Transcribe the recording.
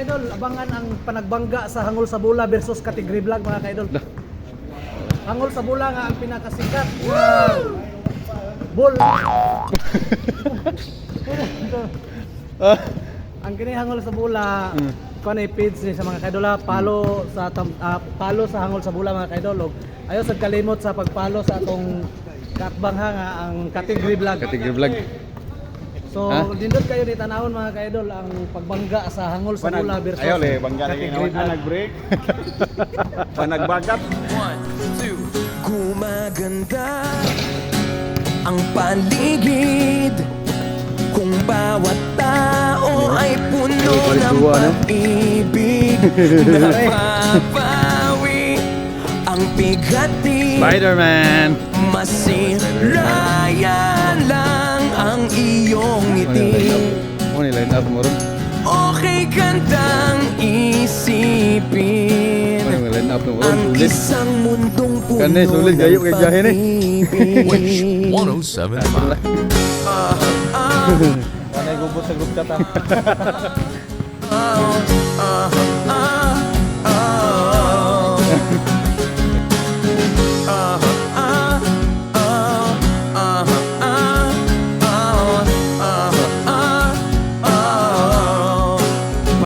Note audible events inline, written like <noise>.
ka-idol, abangan ang panagbangga sa Hangul sa Bula versus Category Vlog mga ka-idol. Hangul sa Bula nga ang pinakasikat na bull. <laughs> ang kini Hangul sa Bula, Mm. kuan ay page ni sa mga ka-idol ha, palo sa tam, ah, palo sa Hangul sa Bula mga ka-idol. Ayaw sa kalimot sa pagpalo sa atong katbang ha nga ang Category Vlog. Category vlog. So, Ha? dindot kayo ni tanawon mga ka-idol ang pagbangga sa Hangul sa Bula versus Ayaw le, bangga Category nga Vlog. nag-break. Panagbagat. <laughs> Gumaganda ang paligid Kung bawat tao ay puno ng pag-ibig <laughs> Napapawi ang pigati Spider-Man. Ang iyong ngiti Mo nilain up mo rin Okay kantang isipin Mo nilain up mo rin Ang isang mundong puno Kani, sulit gayo kay Jahin eh Which 107.5 Kanay gubot sa gubot ta Oh, oh, oh, oh, oh.